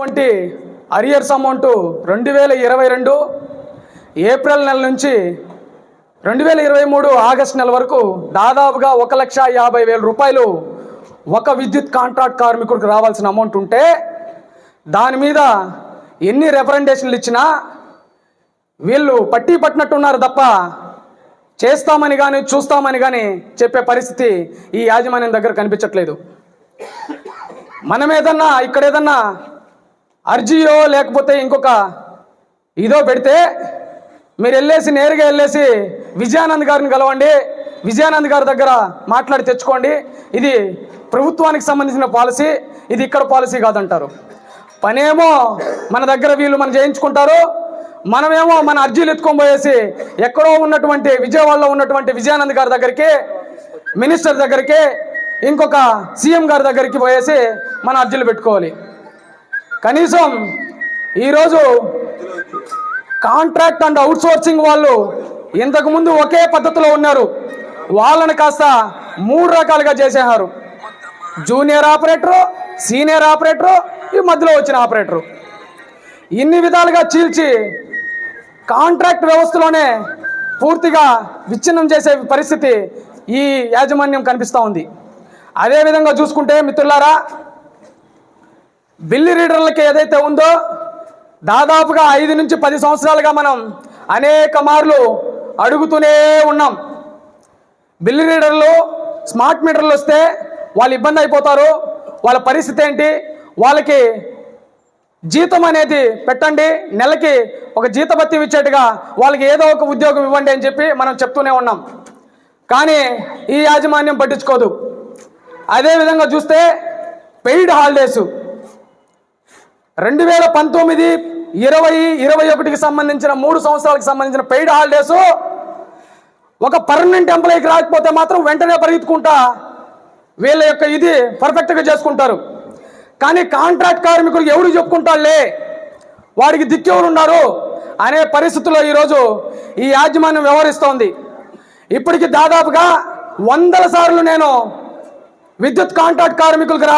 వంటి arrears amount రెండు వేల ఇరవై రెండు ఏప్రిల్ నెల నుంచి రెండు వేల ఇరవై మూడు ఆగస్ట్ నెల వరకు దాదాపుగా ఒక లక్ష యాభై వేల రూపాయలు ఒక విద్యుత్ కాంట్రాక్ట్ కార్మికుడికి రావాల్సిన అమౌంట్ ఉంటే దాని మీద ఎన్ని రెఫరెండేషన్లు ఇచ్చినా వీళ్ళు పట్టి పట్టినట్టున్నారు తప్ప చేస్తామని కానీ చూస్తామని కానీ చెప్పే పరిస్థితి ఈ యాజమాన్యం దగ్గర కనిపించట్లేదు. మనం ఏదన్నా ఇక్కడ ఏదన్నా అర్జీయో లేకపోతే ఇంకొక ఇదో పెడితే మీరు వెళ్ళేసి నేరుగా వెళ్ళేసి విజయానంద్ గారిని కలవండి. విజయానంద్ గారి దగ్గర మాట్లాడి తెచ్చుకోండి. ఇది ప్రభుత్వానికి సంబంధించిన పాలసీ ఇది ఇక్కడ పాలసీ కాదంటారు. పనేమో మన దగ్గర వీళ్ళు మనం చేయించుకుంటారు. మనమేమో మన అర్జీలు ఎత్తుకొని పోయేసి ఎక్కడో ఉన్నటువంటి విజయవాడలో ఉన్నటువంటి విజయానంద్ గారి దగ్గరికి మినిస్టర్ దగ్గరికి ఇంకొక సీఎం గారి దగ్గరికి పోయేసి మన అర్జీలు పెట్టుకోవాలి. కనీసం ఈరోజు కాంట్రాక్ట్ అండ్ అవుట్సోర్సింగ్ వాళ్ళు ఇంతకుముందు ఒకే పద్ధతిలో ఉన్నారు. వాళ్ళని కాస్త మూడు రకాలుగా చేసేవారు జూనియర్ ఆపరేటరు సీనియర్ ఆపరేటరు ఈ మధ్యలో వచ్చిన ఆపరేటరు. ఇన్ని విధాలుగా చీల్చి కాంట్రాక్ట్ వ్యవస్థలోనే పూర్తిగా విచ్ఛిన్నం చేసే పరిస్థితి ఈ యాజమాన్యం కనిపిస్తూ ఉంది. అదేవిధంగా చూసుకుంటే మిత్రులారా బిల్లు రీడర్లకి ఏదైతే ఉందో దాదాపుగా ఐదు నుంచి పది సంవత్సరాలుగా మనం అనేక మార్లు అడుగుతూనే ఉన్నాం. బిల్లు రీడర్లు స్మార్ట్ మీటర్లు వస్తే వాళ్ళు ఇబ్బంది అయిపోతారు. వాళ్ళ పరిస్థితి ఏంటి? వాళ్ళకి జీతం అనేది పెట్టండి. నెలకి ఒక జీతభత్యం ఇచ్చేట్టుగా వాళ్ళకి ఏదో ఒక ఉద్యోగం ఇవ్వండి అని చెప్పి మనం చెప్తూనే ఉన్నాం. కానీ ఈ యాజమాన్యం పట్టించుకోదు. అదేవిధంగా చూస్తే పెయిడ్ హాలిడేసు. రెండు వేల పంతొమ్మిది ఇరవై ఇరవై ఒకటికి సంబంధించిన మూడు సంవత్సరాలకు సంబంధించిన పెయిడ్ హాలిడేస్ ఒక పర్మనెంట్ ఎంప్లాయీకి రాకపోతే మాత్రం వెంటనే పరిగెత్తుకుంటా వీళ్ళ యొక్క ఇది పర్ఫెక్ట్గా చేసుకుంటారు. కానీ కాంట్రాక్ట్ కార్మికులు ఎవరు చెప్పుకుంటాళ్ళే వాడికి దిక్కెవరు ఉన్నారు? అనే పరిస్థితుల్లో ఈరోజు ఈ యాజమాన్యం వ్యవహరిస్తోంది. ఇప్పటికి దాదాపుగా వందల సార్లు నేను విద్యుత్ కాంట్రాక్ట్ కార్మికులకు రా